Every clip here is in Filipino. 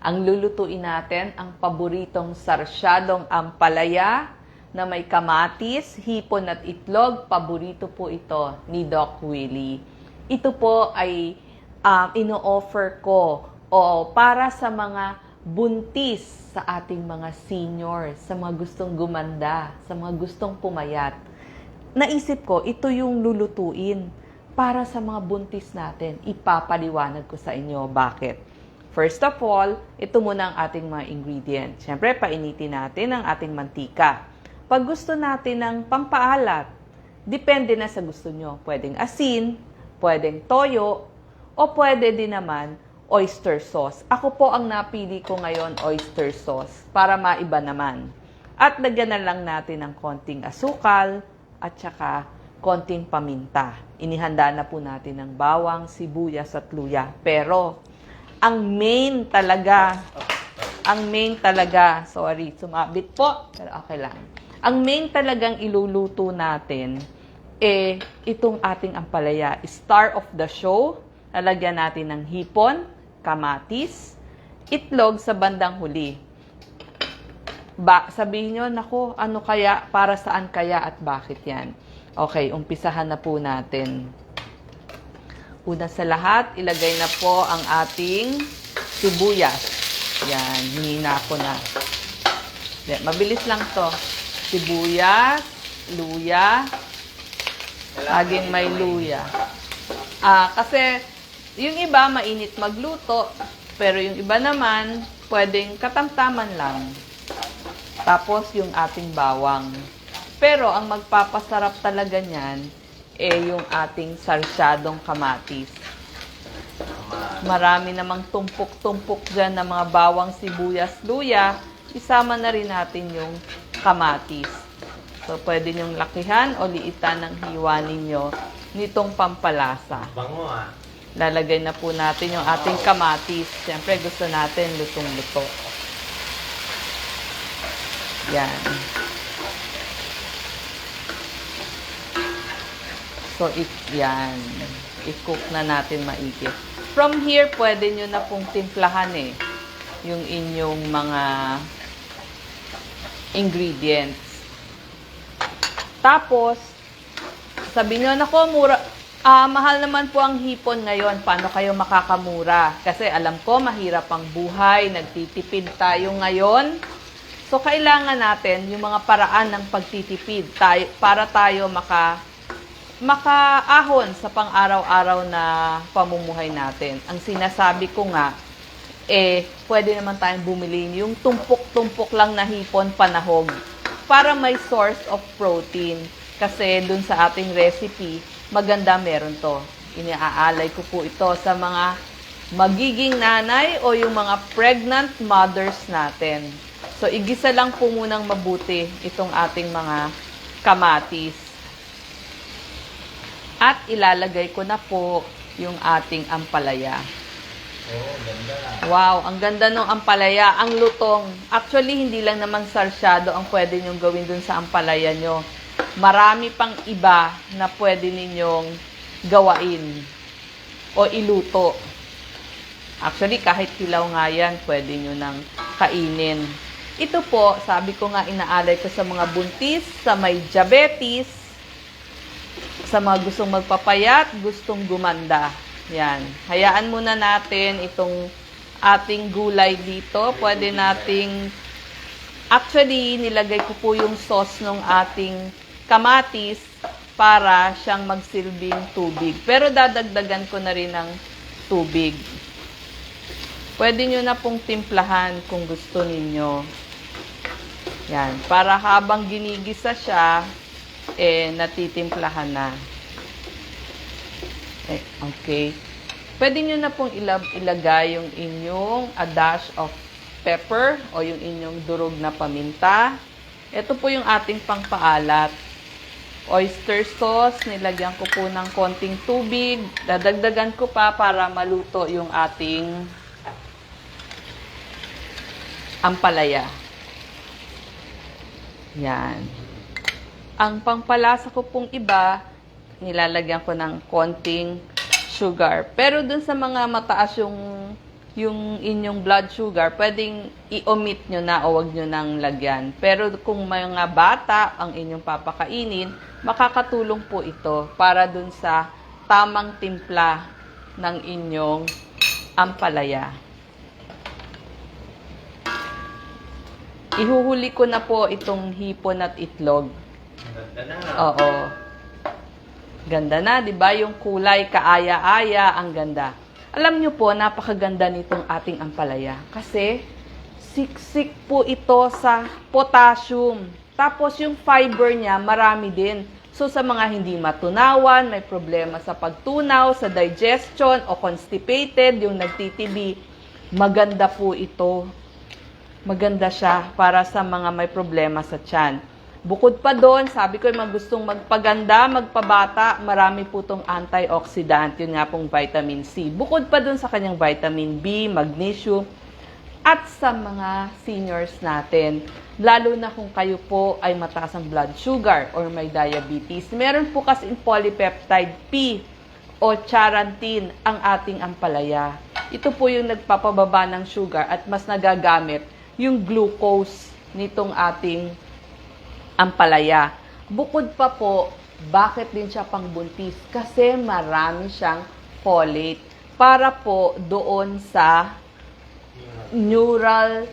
Ang lulutuin natin, ang paboritong sarsyadong ampalaya na may kamatis, hipon at itlog. Paborito po ito ni Doc Willie. Ito po ay um, ino-offer ko o para sa mga buntis sa ating mga seniors, sa mga gustong gumanda, sa mga gustong pumayat. Naisip ko, ito yung lulutuin para sa mga buntis natin. Ipapaliwanag ko sa inyo bakit. First of all, ito muna ang ating mga ingredients. Siyempre, painitin natin ang ating mantika. Pag gusto natin ng pampaalat, depende na sa gusto nyo. Pwedeng asin, pwedeng toyo, o pwede din naman oyster sauce. Ako po ang napili ko ngayon oyster sauce para maiba naman. At lagyan na lang natin ng konting asukal at saka konting paminta. Inihanda na po natin ng bawang, sibuyas at luya. Pero ang main talaga, ang main talaga, sorry, sumabit po, pero okay lang. Ang main talagang iluluto natin, eh, itong ating ampalaya, star of the show, lalagyan natin ng hipon, kamatis, itlog sa bandang huli. Ba, sabihin nyo, nako, ano kaya, para saan kaya at bakit yan? Okay, umpisahan na po natin. Una sa lahat, ilagay na po ang ating sibuyas. Yan, hinina ko na. Yan, mabilis lang to. Sibuyas, luya, laging may luya. Ah, kasi yung iba mainit magluto, pero yung iba naman pwedeng katamtaman lang. Tapos yung ating bawang. Pero ang magpapasarap talaga niyan eh yung ating sarsyadong kamatis. Marami namang tumpok-tumpok dyan ng mga bawang sibuyas, luya. Isama na rin natin yung kamatis. So, pwede nyong lakihan o liitan ng hiwa ninyo nitong pampalasa. Bango ah. Lalagay na po natin yung ating kamatis. Siyempre, gusto natin lutong-luto. Yan. So, it, yan. I-cook na natin maigi. From here, pwede nyo na pong timplahan eh. Yung inyong mga ingredients. Tapos, sabi nyo, nako, mura, ah, mahal naman po ang hipon ngayon. Paano kayo makakamura? Kasi alam ko, mahirap ang buhay. Nagtitipid tayo ngayon. So, kailangan natin yung mga paraan ng pagtitipid tayo, para tayo maka makaahon sa pang-araw-araw na pamumuhay natin. Ang sinasabi ko nga, eh, pwede naman tayong bumili yung tumpok-tumpok lang na hipon panahog para may source of protein. Kasi dun sa ating recipe, maganda meron to. Iniaalay ko po ito sa mga magiging nanay o yung mga pregnant mothers natin. So, igisa lang po munang mabuti itong ating mga kamatis. At ilalagay ko na po yung ating ampalaya. Oo, ganda. Wow, ang ganda ng ampalaya. Ang lutong. Actually, hindi lang naman sarsyado ang pwede nyong gawin dun sa ampalaya nyo. Marami pang iba na pwede ninyong gawain o iluto. Actually, kahit kilaw nga yan, pwede nyo nang kainin. Ito po, sabi ko nga inaalay ko sa mga buntis, sa may diabetes, sa mga gustong magpapayat, gustong gumanda. Yan. Hayaan muna natin itong ating gulay dito. Pwede nating actually nilagay ko po yung sauce ng ating kamatis para siyang magsilbing tubig. Pero dadagdagan ko na rin ng tubig. Pwede nyo na pong timplahan kung gusto ninyo. Yan. Para habang ginigisa siya, eh, natitimplahan na. Eh, okay. Pwede nyo na pong ilab- ilagay yung inyong a dash of pepper o yung inyong durog na paminta. Ito po yung ating pangpaalat. Oyster sauce, nilagyan ko po ng konting tubig. Dadagdagan ko pa para maluto yung ating ampalaya. Yan. Ang pangpalasa ko pong iba, nilalagyan ko ng konting sugar. Pero dun sa mga mataas yung yung inyong blood sugar, pwedeng i-omit nyo na o wag nyo nang lagyan. Pero kung mga bata ang inyong papakainin, makakatulong po ito para dun sa tamang timpla ng inyong ampalaya. Ihuhuli ko na po itong hipon at itlog. Ganda na. Oo. Ganda na, 'di ba? Yung kulay kaaya-aya, ang ganda. Alam niyo po, napakaganda nitong ating ampalaya kasi siksik po ito sa potassium. Tapos yung fiber niya, marami din. So sa mga hindi matunawan, may problema sa pagtunaw, sa digestion o constipated, yung nagtitibi, maganda po ito maganda siya para sa mga may problema sa tiyan. Bukod pa doon, sabi ko yung mga gustong magpaganda, magpabata, marami po itong antioxidant, yun nga pong vitamin C. Bukod pa doon sa kanyang vitamin B, magnesium, at sa mga seniors natin, lalo na kung kayo po ay mataas ang blood sugar or may diabetes. Meron po kasi polypeptide P o charantin ang ating ampalaya. Ito po yung nagpapababa ng sugar at mas nagagamit yung glucose nitong ating ampalaya. Bukod pa po, bakit din siya pangbuntis? Kasi marami siyang folate para po doon sa neural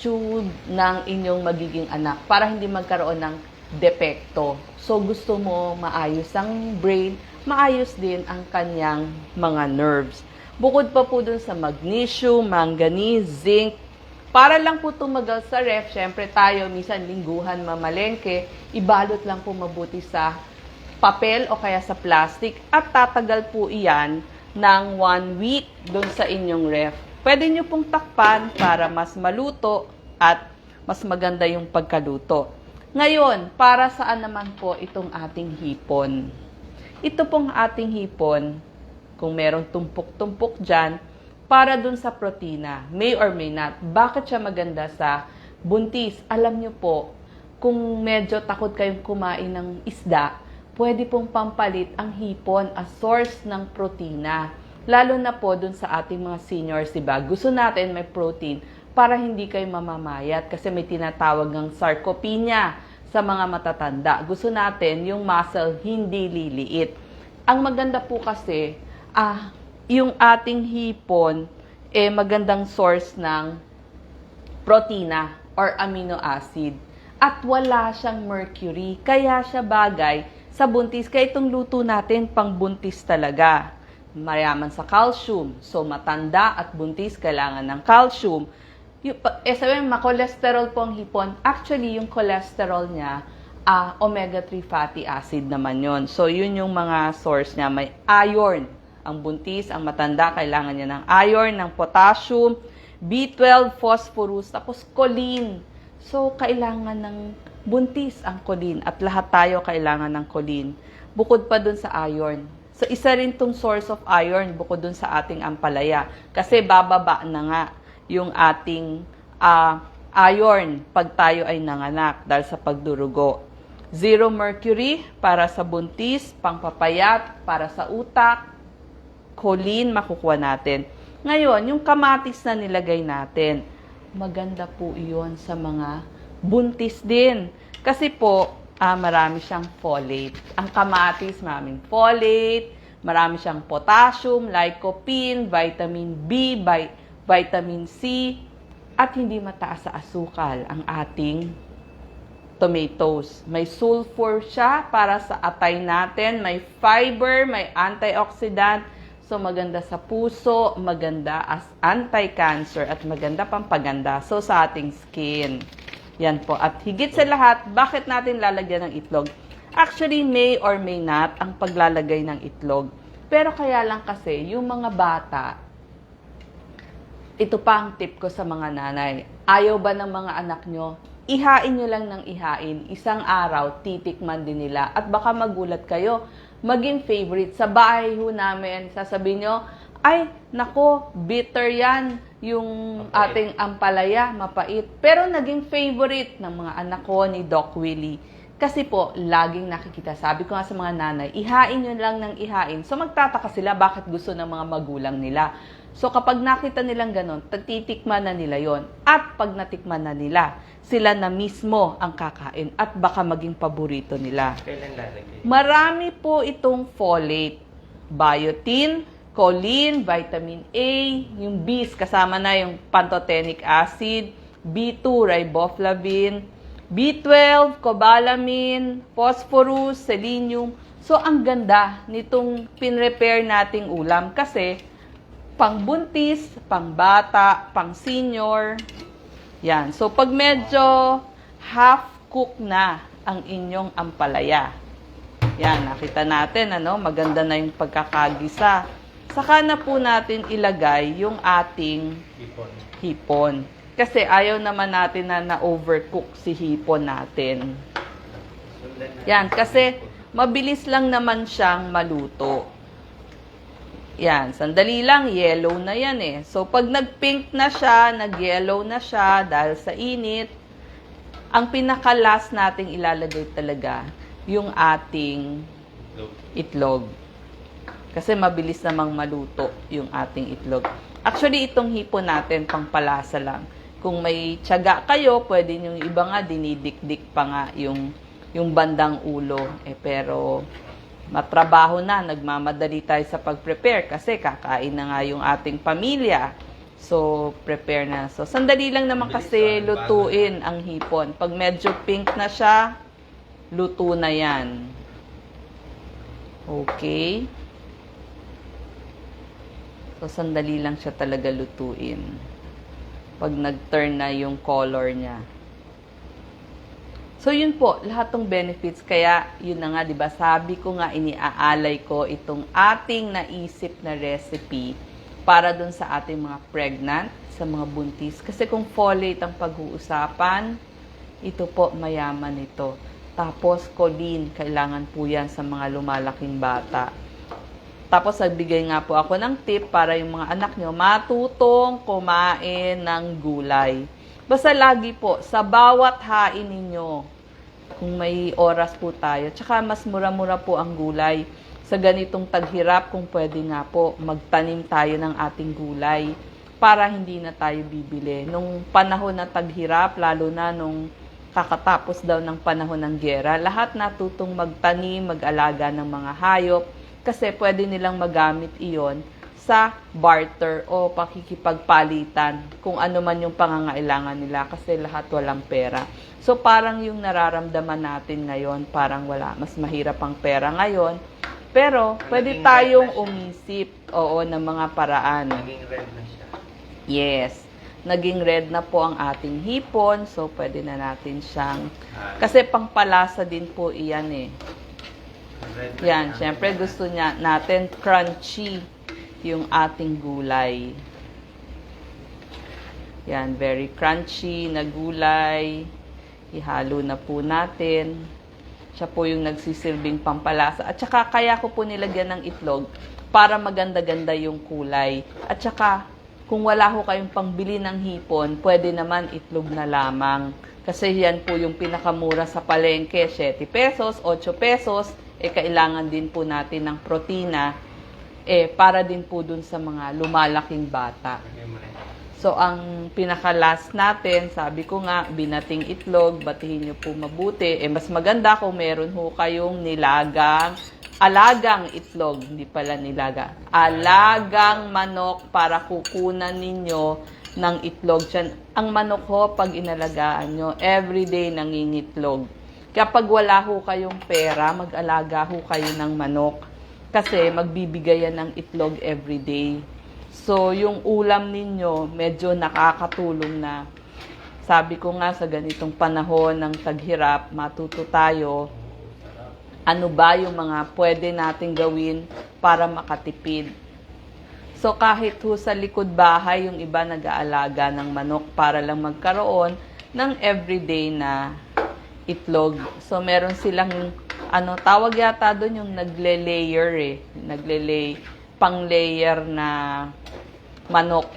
tube ng inyong magiging anak para hindi magkaroon ng depekto. So gusto mo maayos ang brain, maayos din ang kanyang mga nerves. Bukod pa po dun sa magnesium, manganese, zinc, para lang po tumagal sa ref, syempre tayo minsan lingguhan mamalengke, ibalot lang po mabuti sa papel o kaya sa plastic at tatagal po iyan ng one week doon sa inyong ref. Pwede nyo pong takpan para mas maluto at mas maganda yung pagkaluto. Ngayon, para saan naman po itong ating hipon? Ito pong ating hipon, kung merong tumpok-tumpok dyan, para dun sa protina, may or may not. Bakit siya maganda sa buntis? Alam nyo po, kung medyo takot kayong kumain ng isda, pwede pong pampalit ang hipon as source ng protina. Lalo na po dun sa ating mga seniors, diba? Gusto natin may protein para hindi kayo mamamayat kasi may tinatawag ng sarcopenia sa mga matatanda. Gusto natin yung muscle hindi liliit. Ang maganda po kasi, ah, yung ating hipon, eh, magandang source ng protina or amino acid. At wala siyang mercury, kaya siya bagay sa buntis. Kaya itong luto natin, pang buntis talaga. Mayaman sa calcium. So, matanda at buntis, kailangan ng calcium. Yung, eh, sabi mo, ma-cholesterol po ang hipon. Actually, yung cholesterol niya, ah, omega-3 fatty acid naman yon. So, yun yung mga source niya. May iron. Ang buntis, ang matanda, kailangan niya ng iron, ng potassium, B12, phosphorus, tapos choline. So, kailangan ng buntis ang choline at lahat tayo kailangan ng choline. Bukod pa dun sa iron. So, isa rin tong source of iron bukod dun sa ating ampalaya. Kasi bababa na nga yung ating ah, iron pag tayo ay nanganak dahil sa pagdurugo. Zero mercury para sa buntis, pangpapayat, para sa utak, choline makukuha natin. Ngayon, yung kamatis na nilagay natin, maganda po iyon sa mga buntis din. Kasi po, ah, marami siyang folate. Ang kamatis, maraming folate, marami siyang potassium, lycopene, vitamin B, vi- vitamin C, at hindi mataas sa asukal ang ating tomatoes. May sulfur siya para sa atay natin, may fiber, may antioxidant, So maganda sa puso, maganda as anti-cancer at maganda pampaganda so sa ating skin. Yan po. At higit sa lahat, bakit natin lalagyan ng itlog? Actually, may or may not ang paglalagay ng itlog. Pero kaya lang kasi, yung mga bata, ito pa ang tip ko sa mga nanay. Ayaw ba ng mga anak nyo? Ihain nyo lang ng ihain. Isang araw, titikman din nila. At baka magulat kayo, maging favorite. Sa bahay ho namin, sasabihin nyo, ay, nako, bitter yan, yung Mapait. ating ampalaya, mapait. Pero naging favorite ng mga anak ko ni Doc Willie. Kasi po, laging nakikita. Sabi ko nga sa mga nanay, ihain nyo lang ng ihain. So magtataka sila bakit gusto ng mga magulang nila. So kapag nakita nilang ganon, tatitikman na nila yon. At pag natikman na nila, sila na mismo ang kakain at baka maging paborito nila. Kailan lalagay? Marami po itong folate, biotin, choline, vitamin A, yung B's kasama na yung pantothenic acid, B2, riboflavin, B12, cobalamin, phosphorus, selenium. So ang ganda nitong pinrepair nating ulam kasi pang buntis, pang senior. Yan. So pag medyo half cook na ang inyong ampalaya. Yan, nakita natin, ano, maganda na yung pagkakagisa. Saka na po natin ilagay yung ating Ipon. hipon. Kasi ayaw naman natin na na-overcook si hipon natin. Yan, kasi mabilis lang naman siyang maluto. Yan, sandali lang, yellow na yan eh. So, pag nag-pink na siya, nag-yellow na siya dahil sa init, ang pinaka-last nating ilalagay talaga yung ating itlog. Kasi mabilis namang maluto yung ating itlog. Actually, itong hipon natin, pangpalasa lang. Kung may tiyaga kayo, pwede yung iba nga, dinidikdik pa nga yung, yung bandang ulo. Eh, pero matrabaho na, nagmamadali tayo sa pag-prepare kasi kakain na nga yung ating pamilya. So, prepare na. So, sandali lang naman kasi lutuin ang hipon. Pag medyo pink na siya, luto na yan. Okay. So, sandali lang siya talaga lutuin. Pag nag-turn na yung color niya. So, yun po, lahat ng benefits. Kaya, yun na nga, di ba, sabi ko nga, iniaalay ko itong ating naisip na recipe para dun sa ating mga pregnant, sa mga buntis. Kasi kung folate ang pag-uusapan, ito po, mayaman ito. Tapos, choline, kailangan po yan sa mga lumalaking bata. Tapos nagbigay nga po ako ng tip para yung mga anak nyo matutong kumain ng gulay. Basta lagi po, sa bawat hain ninyo, kung may oras po tayo, tsaka mas mura-mura po ang gulay. Sa ganitong taghirap, kung pwede nga po, magtanim tayo ng ating gulay para hindi na tayo bibili. Nung panahon na taghirap, lalo na nung kakatapos daw ng panahon ng gera, lahat natutong magtanim, mag-alaga ng mga hayop, kasi pwede nilang magamit iyon sa barter o pakikipagpalitan kung ano man yung pangangailangan nila kasi lahat walang pera. So parang yung nararamdaman natin ngayon, parang wala, mas mahirap ang pera ngayon. Pero pwede tayong umisip, oo, ng mga paraan. Naging red na siya. Yes. Naging red na po ang ating hipon, so pwede na natin siyang... Ah, Kasi pangpalasa din po iyan eh. Yan, syempre gusto niya natin crunchy yung ating gulay. Yan, very crunchy na gulay. Ihalo na po natin. Siya po yung nagsisilbing pampalasa. At saka kaya ko po nilagyan ng itlog para maganda-ganda yung kulay. At saka kung wala ho kayong pangbili ng hipon, pwede naman itlog na lamang. Kasi yan po yung pinakamura sa palengke, 7 pesos, 8 pesos. Eh, kailangan din po natin ng protina eh, para din po dun sa mga lumalaking bata. So, ang pinaka-last natin, sabi ko nga, binating itlog, batihin nyo po mabuti. Eh, mas maganda kung meron ho kayong nilagang, alagang itlog, hindi pala nilaga. Alagang manok para kukunan ninyo ng itlog. Diyan, ang manok ho, pag inalagaan nyo, everyday nangingitlog. Kapag wala ho kayong pera, mag-alaga ho kayo ng manok. Kasi magbibigay yan ng itlog everyday. So, yung ulam ninyo, medyo nakakatulong na. Sabi ko nga sa ganitong panahon ng taghirap, matuto tayo ano ba yung mga pwede nating gawin para makatipid. So kahit ho sa likod bahay, yung iba nag-aalaga ng manok para lang magkaroon ng everyday na itlog. So meron silang ano tawag yata doon yung nagle-layer eh, nagle-lay pang-layer na manok.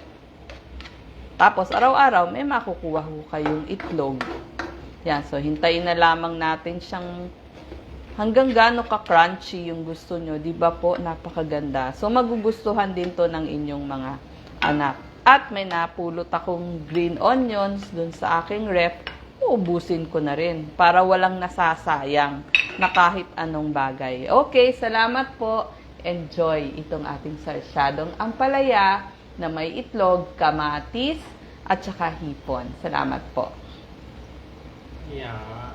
Tapos araw-araw may makukuha ho kayong itlog. Yan, so hintayin na lamang natin siyang hanggang gaano ka-crunchy yung gusto nyo, ba po? Napakaganda. So, magugustuhan din to ng inyong mga anak. At may napulot akong green onions dun sa aking ref, uubusin ko na rin para walang nasasayang na kahit anong bagay. Okay, salamat po. Enjoy itong ating sarsyadong ampalaya na may itlog, kamatis, at saka hipon. Salamat po. Yeah.